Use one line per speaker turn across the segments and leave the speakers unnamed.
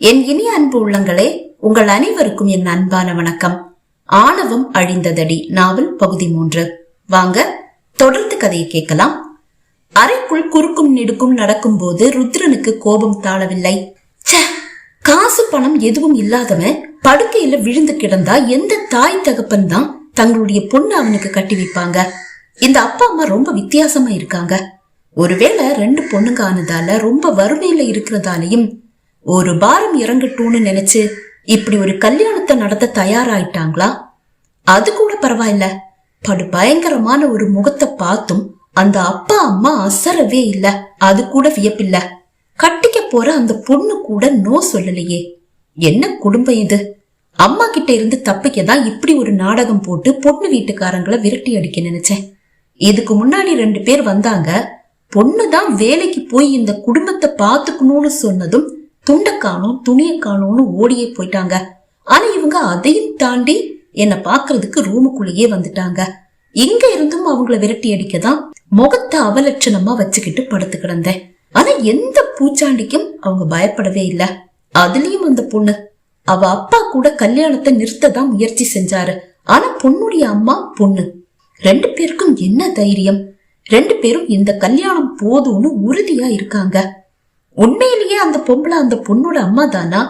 என் இனிய அன்பு உள்ளங்களே உங்கள் அனைவருக்கும் என் அன்பான வணக்கம். ஆணவம் அழிந்ததடி நாவல் பகுதி மூன்று. வாங்க தொடர்ந்து கதையை கேட்கலாம். அறைக்குள் குறுக்கும் நெடுக்கும் நடக்கும் போது ருத்ரனுக்கு கோபம் தாழவில்லை. ச்சே காசு பணம் எதுவும் இல்லாதவன் படுக்கையில விழுந்து கிடந்தா எந்த தாய் தகப்பன் தான் தங்களுடைய பொண்ணு அவனுக்கு கட்டி வைப்பாங்க? இந்த அப்பா அம்மா ரொம்ப வித்தியாசமா இருக்காங்க. ஒருவேளை ரெண்டு பொண்ணுங்க ஆனதால ரொம்ப வறுமையில இருக்கிறதாலையும் ஒரு பாரம் இறங்கட்டும்னு நினைச்சு இப்படி ஒரு கல்யாணத்தை நடத்த தயாராயிட்டாங்களா? அது கூட பரவாயில்ல. படு பயங்கரமான ஒரு முகத்தை பார்த்தும் அந்த அப்பா அம்மா அசரவே இல்ல. அது கூட வியப்பில்ல. கட்டிக்க போற அந்த பொண்ணு கூட நோ சொல்லலையே. என்ன குடும்பம் இது? அம்மா கிட்ட இருந்து தப்பிக்க தான் இப்படி ஒரு நாடகம் போட்டு பொண்ணு வீட்டுக்காரங்களை விரட்டி அடிக்க நினைச்சேன். இதுக்கு முன்னாடி ரெண்டு பேர் வந்தாங்க. பொண்ணு தான் வேலைக்கு போய் இந்த குடும்பத்தை பாத்துக்கணும்னு சொன்னதும் துண்டை காணும் துணியை காணும்னு ஓடியே போயிட்டாங்க. ஆனா இவங்க அதையும் தாண்டி என்னை பாக்குறதுக்கு ரூமுக்குள்ளேயே வந்துட்டாங்க. இங்க இருந்தும் அவங்கள விரட்டி அடிக்க தான் முகத்தை அவலட்சணமா வச்சுக்கிட்டு படுத்து கிடந்தேன். ஆனா எந்த பூச்சாண்டிக்கும் அவங்க பயப்படவே இல்ல. அதுலயும் அந்த பொண்ணு. அவ அப்பா கூட கல்யாணத்தை நிறுத்த தான் முயற்சி செஞ்சாரு. ஆனா பொண்ணுடைய அம்மா பொண்ணு. ரெண்டு பேருக்கும் என்ன தைரியம்? ரெண்டு பேரும் இந்த கல்யாணம் போதும்னு உறுதியா இருக்காங்க. உண்மையிலேயே அந்த பொம்பளை அந்த பொண்ணோட அம்மா தானா?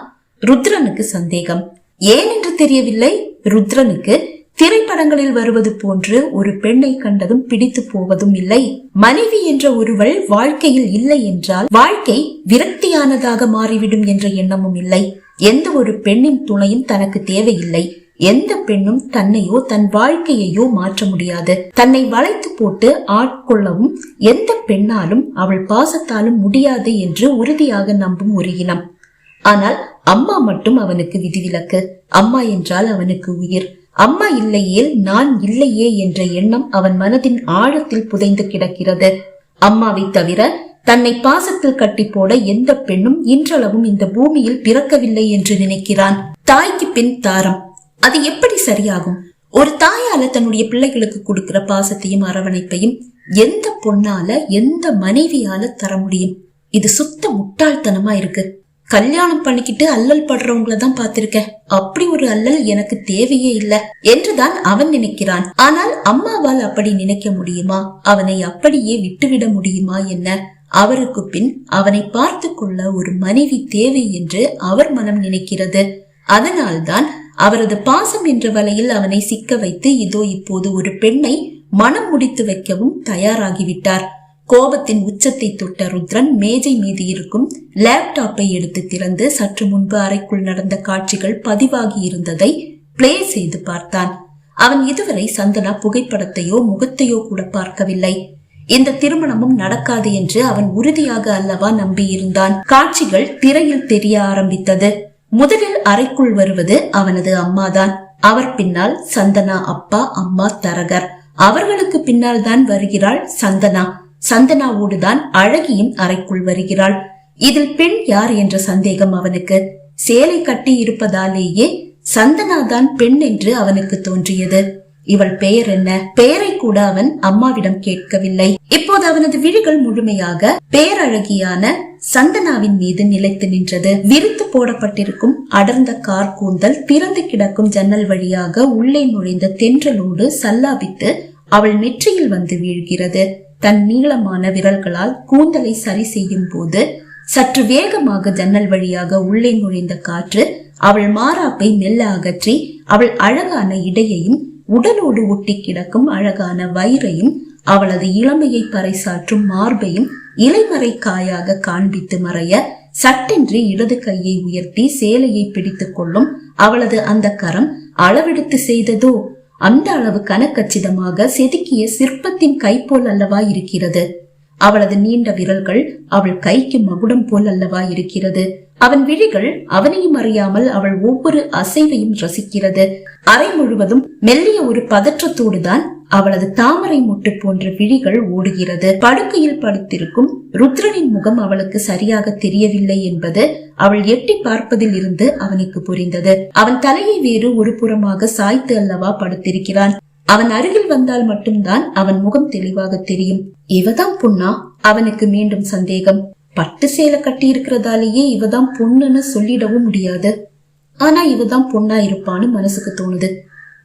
ருத்ரனுக்கு சந்தேகம். ஏன் என்று தெரியவில்லை. ருத்ரனுக்கு திரைப்படங்களில் வருவது போன்று ஒரு பெண்ணை கண்டதும் பிடித்து போவதும் இல்லை. மனைவி என்ற ஒருவள் வாழ்க்கையில் இல்லை என்றால் வாழ்க்கை விரக்தியானதாக மாறிவிடும் என்ற எண்ணமும் இல்லை. எந்த ஒரு பெண்ணின் துணையும் தனக்கு தேவையில்லை. எந்த பெண்ணும் தன்னையோ தன் வாழ்க்கையையோ மாற்ற முடியாது. தன்னை வளைத்து போட்டு ஆட்கொள்ளவும் எந்த பெண்ணாலும் அவள் பாசத்தாலும் முடியாது என்று உறுதியாக நம்பும் ஒரு இனம். ஆனால் அம்மா மட்டும் அவனுக்கு விதிவிலக்கு. அம்மா என்றால் அவனுக்கு உயிர். அம்மா இல்லையேல் நான் இல்லையே என்ற எண்ணம் அவன் மனதின் ஆழத்தில் புதைந்து கிடக்கிறது. அம்மாவை தவிர தன்னை பாசத்தில் கட்டி போட எந்த பெண்ணும் இன்றளவும் இந்த பூமியில் பிறக்கவில்லை என்று நினைக்கிறான். தாய்க்கு பின் தாரம். அது எப்படி சரியாகும்? ஒரு தாயால தன்னுடைய பிள்ளைகளுக்கு கொடுக்கிற பாசத்தையும் அரவணைப்பையும் எந்த பொண்ணால எந்த மனைவியால தர முடியும்? இது சுத்த முட்டாள்தனமா இருக்கு. கல்யாணம் பண்ணிக்கிட்டு அல்லல் படுறவங்கள தான் பார்த்திருக்கேன். அப்படி ஒரு அல்லல் எனக்கு தேவையே இல்ல என்றுதான் அவன் நினைக்கிறான். ஆனால் அம்மாவால் அப்படி நினைக்க முடியுமா? அவனை அப்படியே விட்டுவிட முடியுமா என்ன? அவருக்கு பின் அவனை பார்த்து கொள்ள ஒரு மனைவி தேவை என்று அவர் மனம் நினைக்கிறது. அதனால்தான் அவரது பாசம் என்ற வலையில் அவனை சிக்க வைத்து இதோ இப்போது ஒரு பெண்ணை மனம் முடித்து வைக்கவும் தயாராகிவிட்டார். கோபத்தின் உச்சத்தை தொட்ட ருத்ரன் மேஜை மீது இருக்கும் லேப்டாப்பை எடுத்து திறந்து சற்று முன்பு அறைக்குள் நடந்த காட்சிகள் பதிவாகி இருந்ததை பிளே செய்து பார்த்தான். அவன் இதுவரை சந்தனா புகைப்படத்தையோ முகத்தையோ கூட பார்க்கவில்லை. இந்த திருமணமும் நடக்காது என்று அவன் உறுதியாக அல்லவா நம்பியிருந்தான். காட்சிகள் திரையில் தெரிய ஆரம்பித்தது. முதலில் அறைக்குள் வருவது அவனது அம்மாதான். அவர் பின்னால் சந்தனா அப்பா அம்மா தரகர். அவர்களுக்கு பின்னால் தான் வருகிறாள் சந்தனா. சந்தனாவோடு தான் அழகியும் அறைக்குள் வருகிறாள். இதில் பெண் யார் என்ற சந்தேகம் அவனுக்கு. சேலை கட்டி இருப்பதாலேயே சந்தனா தான் பெண் என்று அவனுக்கு தோன்றியது. இவள் பெயர் என்ன? பெயரை கூட அவன் அம்மாவிடம் கேட்கவில்லை. இப்போது அவனது விழிகள் முழுமையாக பேரழகியான சந்தனாவின் மீது நிலைத்து நின்றது. விரித்து போடப்பட்டிருக்கும் அடர்ந்த கார் கூந்தல் திறந்து கிடக்கும் ஜன்னல் வழியாக உள்ளே நுழைந்த தென்றலோடு சல்லாபித்து அவள் நெற்றியில் வந்து வீழ்கிறது. தன் நீளமான விரல்களால் கூந்தலை சரி செய்யும் போது சற்று வேகமாக ஜன்னல் வழியாக உள்ளே நுழைந்த காற்று அவள் மாறாப்பை மெல்ல அகற்றி அவள் அழகான இடையையும் உடலோடு ஒட்டி கிடக்கும் அழகான வயிறையும் அவளது இளமையை பறைசாற்றும் மார்பையும் இலைமறை காயாக காண்பித்து மறைய சட்டென்று இடது கையை உயர்த்தி சேலையை பிடித்துக் கொள்ளும் அவளது அந்த கரம் அளவெடுத்து செய்ததோ? அந்த அளவு கனக்கச்சிதமாக செதுக்கிய சிற்பத்தின் கை போல் அல்லவா இருக்கிறது? அவளது நீண்ட விரல்கள் அவள் கைக்கு மகுடம் போல் அல்லவா இருக்கிறது? அவன் விழிகள் அவனையும் அறியாமல் அவள் ஒவ்வொரு அசைவையும் ரசிக்கிறது. அறை முழுவதும் மெல்லிய ஒரு பதற்றத்தோடு தான் அவளது தாமரை முட்டு போன்ற விழிகள் ஓடுகிறது. படுக்கையில் படுத்திருக்கும் ருத்ரனின் முகம் அவளுக்கு சரியாக தெரியவில்லை என்பது அவள் எட்டி பார்ப்பதில் இருந்து அவனுக்கு புரிந்தது. அவன் தலையை வேறு ஒரு புறமாக சாய்த்து அல்லவா படுத்திருக்கிறான். அவன் அருகில் வந்தால் மட்டும்தான் அவன் முகம் தெளிவாக தெரியும். இவதான் புண்ணா? அவனுக்கு மீண்டும் சந்தேகம். பட்டு சேலை கட்டி இருக்கிறதாலேயே இவதான் பொண்ணுன்னு சொல்லிடவும் முடியாது. ஆனா இவதான் பொண்ணா இருப்பான்னு மனசுக்கு தோணுது.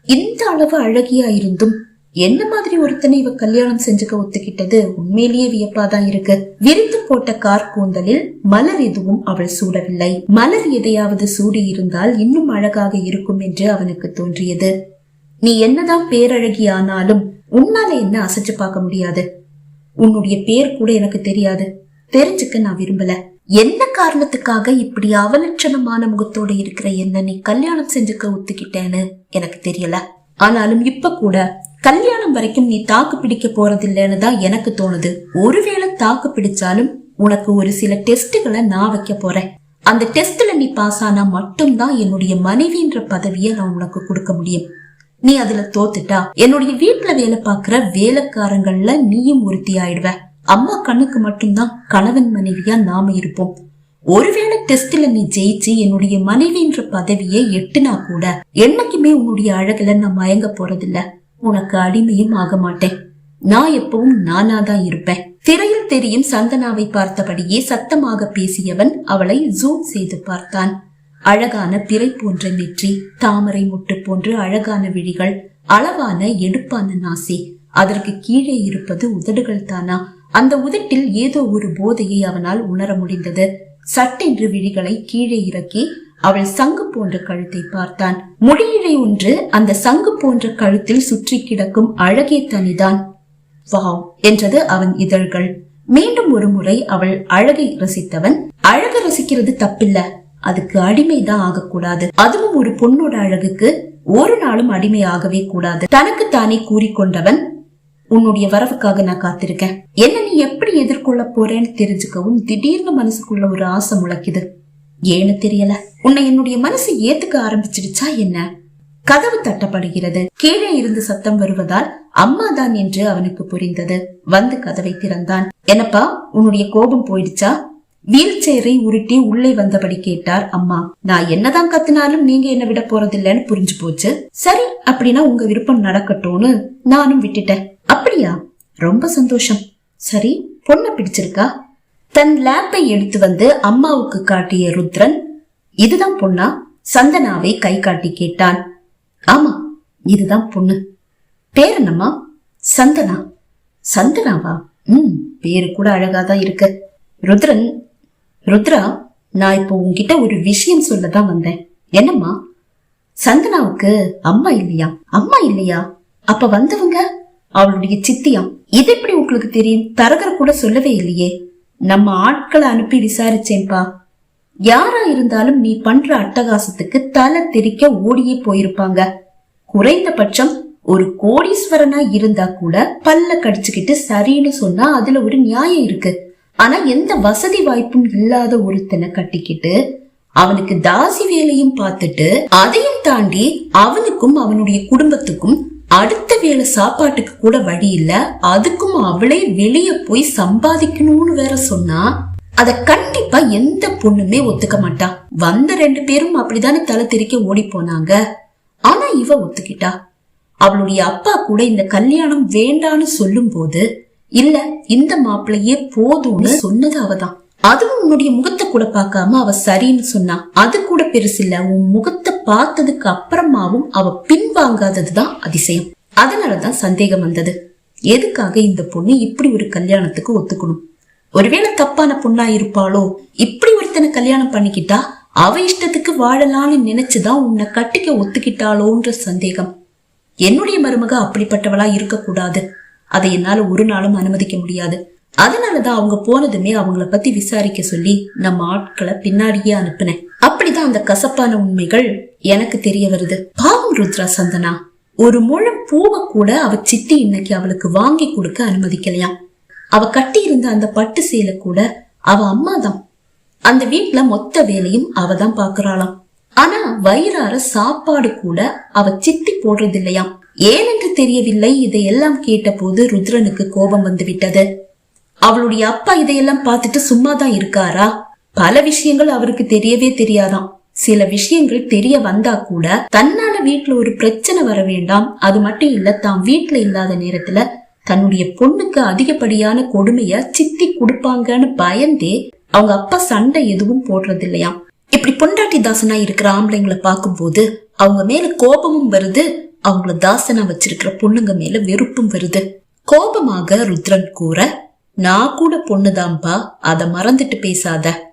இந்த அளவு அழகியா இருந்தும் என்ன மாதிரி ஒருத்தனை இவ கல்யாணம் செஞ்சுக்க ஒத்துக்கிட்டது உண்மையிலேயே வியப்பாதான் இருக்கு. விரித்து போட்ட கார் கூந்தலில் மலர் எதுவும் அவள் சூடவில்லை. மலர் எதையாவது சூடி இருந்தால் இன்னும் அழகாக இருக்கும் என்று அவனுக்கு தோன்றியது. நீ என்னதான் பேரழகி ஆனாலும் உன்னால என்ன அசைச்சு பார்க்க முடியாது. உன்னுடைய பேர் கூட எனக்கு தெரியாது. தெரிஞ்சுக்க நான் விரும்பல. என்ன காரணத்துக்காக இப்படி அவலட்சணமான முகத்தோட இருக்கிற என்ன நீ கல்யாணம் செஞ்சுக்க ஒத்துக்கிட்டேன்னு எனக்கு தெரியல. ஆனாலும் இப்ப கூட கல்யாணம் வரைக்கும் நீ தாக்கு பிடிக்க போறதில்லைன்னு தான் எனக்கு தோணுது. ஒருவேளை தாக்கு பிடிச்சாலும் உனக்கு ஒரு சில டெஸ்டுகளை நான் வைக்க போறேன். அந்த டெஸ்ட்ல நீ பாஸ் ஆனா மட்டும்தான் என்னுடைய மனைவின்ற பதவியை நான் உனக்கு கொடுக்க முடியும். நீ அதுல தோத்துட்டா என்னுடைய வீட்டுல வேலை பாக்குற வேலைக்காரங்கள்ல நீயும் உறுதி ஆயிடுவ அம்மா கண்ணுக்கு மட்டும்தான் கணவன் மனைவியா நாம இருப்போம். ஒருவேளை டெஸ்ட்ல நீ ஜெயிச்சு என்னுடைய மனைவின்ற பதவியை எட்டுனா கூட என்னைக்குமே உன்னுடைய அழகுல நான் மயங்க போறதில்ல. உனக்கு அடிமையும் ஆக மாட்டேன். நான் எப்பவும் நானா தான் இருப்பேன். திரையில் தெரியும் சந்தனாவை பார்த்தபடியே சத்தமாக பேசியவன் அவளை ஜூம் செய்து பார்த்தான். அழகான பிறை போன்ற நெற்றி தாமரை முட்டு போன்ற அழகான விழிகள் அளவான எடுப்பான நாசி. அதற்கு கீழே இருப்பது உதடுகள் தானா? அந்த உதட்டில் ஏதோ ஒரு போதையை அவனால் உணர முடிந்தது. சட்டென்று விழிகளை கீழே இறக்கி அவள் சங்கு போன்ற கழுத்தை பார்த்தான். முடியிழை ஒன்று அந்த சங்கு போன்ற கழுத்தில் சுற்றி கிடக்கும் அழகே தனிதான். வாவ் என்றது அவன் இதழ்கள். மீண்டும் ஒரு முறை அவள் அழகை ரசித்தவன் அழகு ரசிக்கிறது தப்பில்ல. அதுக்கு அடிமைதான் ஆகக்கூடாது. அதுவும் ஒரு பொண்ணோட அழகுக்கு ஒரு நாளும் அடிமை ஆகவே கூடாது. தனக்கு தானே கூறிக்கொண்டவன் உன்னுடைய வரவுக்காக நான் காத்திருக்கேன். என்ன நீ எப்படி எதிர்கொள்ள போறேன்னு தெரிஞ்சுக்கவும் திடீர்னு மனசுக்குள்ள ஒரு ஆசை முளைக்குது. ஏன்னு தெரியல. உன்னை என்னுடைய மனசு ஏத்துக்க ஆரம்பிச்சிடுச்சா என்ன? கதவு தட்டப்படுகிறது. கீழே இருந்து சத்தம் வருவதால் அம்மா தான் என்று அவனுக்கு புரிந்தது. வந்து கதவை திறந்தான். என்னப்பா உன்னுடைய கோபம் போயிடுச்சா? வீல் சேரை உருட்டி உள்ளே வந்தபடி கேட்டார் அம்மா. நான் என்னதான் கத்துனாலும் நீங்க என்ன விட போறதில்லன்னு புரிஞ்சு போச்சு. சரி அப்படின்னா உங்க விருப்பம் நடக்கட்டும்னு நானும் விட்டுட்டேன். அப்படியா? ரொம்ப சந்தோஷம். சரி பொண்ணை பிடிச்சிருக்கா? தன் லேப்பை எடுத்து வந்து அம்மாவுக்கு காட்டிய ருத்ரன் இதுதான் பொண்ணா? சந்தனாவை கை காட்டி கேட்டான். ஆமா இதுதான் பொண்ணு. பேர் என்னம்மா? சந்தனா. சந்தனாவா? ம் பேரு கூட அழகாதான் இருக்கு. ருத்ரன் ருத்ரா நான் இப்போ உங்ககிட்ட ஒரு விஷயம் சொல்லதான் வந்தேன். என்னம்மா? சந்தனாவுக்கு அம்மா இல்லையா? அம்மா இல்லையா? அப்ப வந்தவங்க? அவளுடைய சித்தியா இது எப்படி உங்களுக்கு தெரியும்? தரகர் கூட சொல்லவே இல்லையே. நம்ம ஆட்களை அனுப்பி விசாரிச்சேன்பா. யாரா இருந்தாலும் நீ பண்ற அட்டகாசத்துக்கு தலை திரிக்க ஓடியே போயிருப்பாங்க. குறைந்தபட்சம் ஒரு கோடீஸ்வரனா இருந்தா கூட பல்ல கடிச்சுக்கிட்டு சரின்னு சொன்னா அதுல ஒரு நியாயம் இருக்கு. ஆனா எந்த வசதி வாய்ப்பும் இல்லாத ஒருத்தனை கட்டிக்கிட்டு அவனுக்கு தாசி வேலையும் பார்த்துட்டு அதையும் தாண்டி அவனுக்கும் அவனுடைய குடும்பத்துக்கும் அடுத்த வேலை சாப்பாட்டுக்கு கூட வழி இல்ல அதுக்கும் அவளே வெளிய போய் சம்பாதிக்கணும்னு வேற சொன்னா அத கண்டிப்பா எந்த பொண்ணுமே ஒத்துக்க மாட்டா. வந்த ரெண்டு பேரும் அப்படிதானே தலை திரிக்க ஓடி போனாங்க. ஆனா இவ ஒத்துக்கிட்டா. அவளுடைய அப்பா கூட இந்த கல்யாணம் வேண்டான்னு சொல்லும் போது இல்ல இந்த மாப்பிள்ளையே போதும்னு சொன்னது அவதான். அதுவும் உன்னுடைய முகத்தை கூட பார்க்காம அவ சரின்னு சொன்னா. அது கூட பெருசில்ல உன் முகத்தை பார்த்ததுக்கு அப்புறமாவும் அவ பின்வாங்காததுதான் அதிசயம். அதனாலதான் சந்தேகம் வந்தது. எதுக்காக இந்த பொண்ணு இப்படி ஒரு கல்யாணத்துக்கு ஒத்துக்கணும்? ஒருவேளை தப்பான பொண்ணா இருப்பாளோ? இப்படி ஒருத்தனை கல்யாணம் பண்ணிக்கிட்டா அவ இஷ்டத்துக்கு வாழலாம்னு நினைச்சுதான் உன்னை கட்டிக்க ஒத்துக்கிட்டாளோன்ற சந்தேகம். என்னுடைய மருமக அப்படிப்பட்டவளா இருக்கக்கூடாது. அதை என்னால ஒரு நாளும் அனுமதிக்க முடியாது. அதனாலதான் அவங்க போனதுமே அவங்கள பத்தி விசாரிக்க சொல்லி நம்ம ஆட்களை பின்னாடியே அனுப்புனேன். அப்படிதான் அந்த கசப்பான உண்மைகள் எனக்கு தெரிய வருது. பாவம் ருத்ரா சந்தனா. ஒரு முழம் பூவை கூட அவ சித்தி இன்னைக்கு அவளுக்கு வாங்கி கொடுக்க அனுமதிக்கலையாம். அவ கட்டி இருந்த அந்த பட்டு சேலை கூட அவ அம்மா தான் அந்த வீட்டுல மொத்த வேலையும் அவ தான் பாக்குறாளாம். ஆனா வயிறார சாப்பாடு கூட அவ சித்தி போடுறது இல்லையாம் ஏனென்று தெரியவில்லை இதையெல்லாம் கேட்டபோது ருத்ரனுக்கு கோபம் வந்து விட்டது அவளுடைய அப்பா இதையெல்லாம் பார்த்துட்டு சும்மா தான் இருக்காரா? பல விஷயங்கள் அவருக்கு தெரியவே தெரியாதாம். சில விஷயங்கள் தெரிய வந்தா கூட தன்னால வீட்டுல ஒரு பிரச்சனை வர வேண்டாம். அது மட்டும் இல்ல தான் வீட்டுல இல்லாத நேரத்துல தன்னுடைய பொண்ணுக்கு அதிகப்படியான கொடுமைய சித்தி கொடுப்பாங்கன்னு பயந்தே அவங்க அப்பா சண்டை எதுவும் போடுறது இல்லையாம் இப்படி பொண்டாட்டி தாசனா இருக்கிற ஆம்பளைங்களை பார்க்கும்போது அவங்க மேல கோபமும் வருது அவங்கள தாசனா வச்சிருக்கிற பொண்ணுங்க மேல வெறுப்பும் வருது. கோபமாக ருத்ரன் கூற நான் கூட பொண்ணுதான்பா அத மறந்துட்டு பேசாத.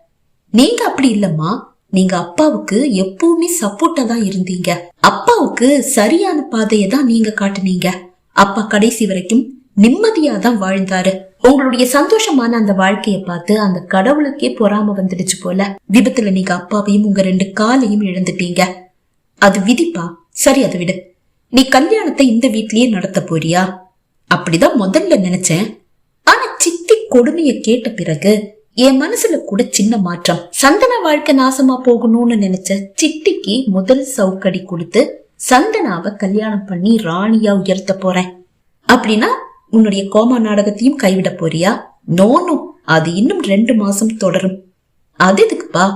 நீங்க அப்படி இல்லம்மா. நீங்க அப்பாவுக்கு எப்பவுமே சப்போர்ட்டா தான் இருந்தீங்க. அப்பாவுக்கு சரியான பாதையை தான் நீங்க காட்டுனீங்க. அப்பா கடைசி வரைக்கும் நிம்மதியா தான் வாழ்ந்தாரு. உங்களுடைய சந்தோஷமான அந்த வாழ்க்கைய பார்த்து அந்த கடவுளுக்கே பொறாம வந்துடுச்சு போல. விபத்துல நீங்க அப்பாவையும் உங்க ரெண்டு காலையும் இழந்துட்டீங்க. அது விதிப்பா? சரி அதை விடு. நீ கல்யாணத்தை இந்த வீட்லயே நடத்த போறியா? அப்படிதான் முதல்ல நினைச்சேன். ஆனா சித்தி கொடுமைய கேட்ட பிறகு என் மனசுல கூட சின்ன மாற்றம். சந்தன வாழ்க்கை நாசமா போகணும்னு நினைச்ச சித்திக்கு முதல் சவுக்கடி கொடுத்து சந்தனாவை கல்யாணம் பண்ணி ராணியா உயர்த்த போறேன். அப்படின்னா உன்னுடைய கோமா நாடகத்தையும் கைவிட போறியா? நோனோ அது இன்னும் ரெண்டு மாசம் தொடரும். அது எதுக்குப்பா?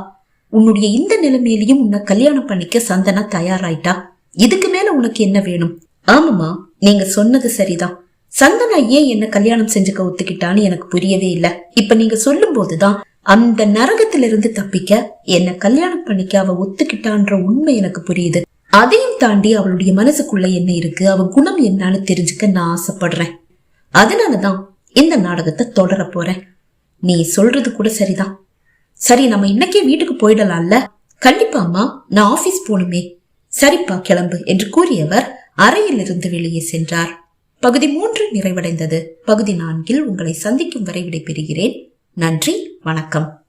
உன்னுடைய இந்த நிலைமையிலையும் உன்னை கல்யாணம் பண்ணிக்க சந்தனா தயாராயிட்டா? இதுக்கு மேல உனக்கு என்ன வேணும்? ஆமாமா நீங்க சொன்னது சரிதான். சந்தனா ஏன் என்ன கல்யாணம் செஞ்சுக்க ஒத்துக்கிட்டான்னு எனக்கு புரியவே இல்ல. இப்ப நீங்க சொல்லும் போதுதான் அந்த நரகத்திலிருந்து தப்பிக்க என்ன கல்யாணம் பண்ணிக்க அவ ஒத்துக்கிட்டான்ற உண்மை எனக்கு புரியுது. அதையும் தாண்டி அவளுடைய மனசுக்குள்ள என்ன இருக்கு அவ குணம் என்னன்னு தெரிஞ்சுக்க நான் ஆசைப்படுறேன். அதனாலதான் இந்த நாடகத்தை தொடர போறேன். நீ சொல்றது கூட சரிதான். சரி நம்ம இன்னைக்கே வீட்டுக்கு போயிடலாம்ல? கண்டிப்பாமா நான் ஆபீஸ் போகணுமே. சரிப்பா கிளம்பு என்று கூறியவர் அறையிலிருந்து வெளியே சென்றார். பகுதி மூன்று நிறைவடைந்தது. பகுதி நான்கில் உங்களை சந்திக்கும் வரை விடைபெறுகிறேன். நன்றி வணக்கம்.